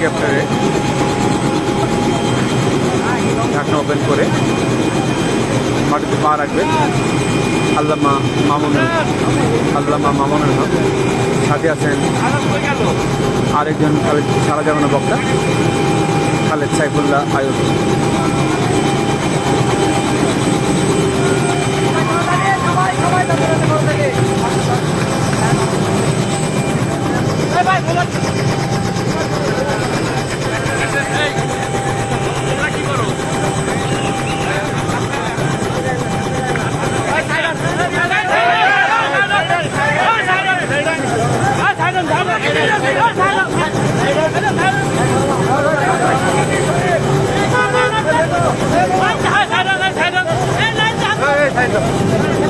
হেলিকপ্টারে ঢাকনা ওপেন করে মাটিতে পা রাখবেন আল্লামা মামুনুল আল্লামা মামুনুল হক সাথে আছেন আরেকজন খালেদ সারা জামানা বক্তা, খালেদ সাইফুল্লাহ আয়ুষ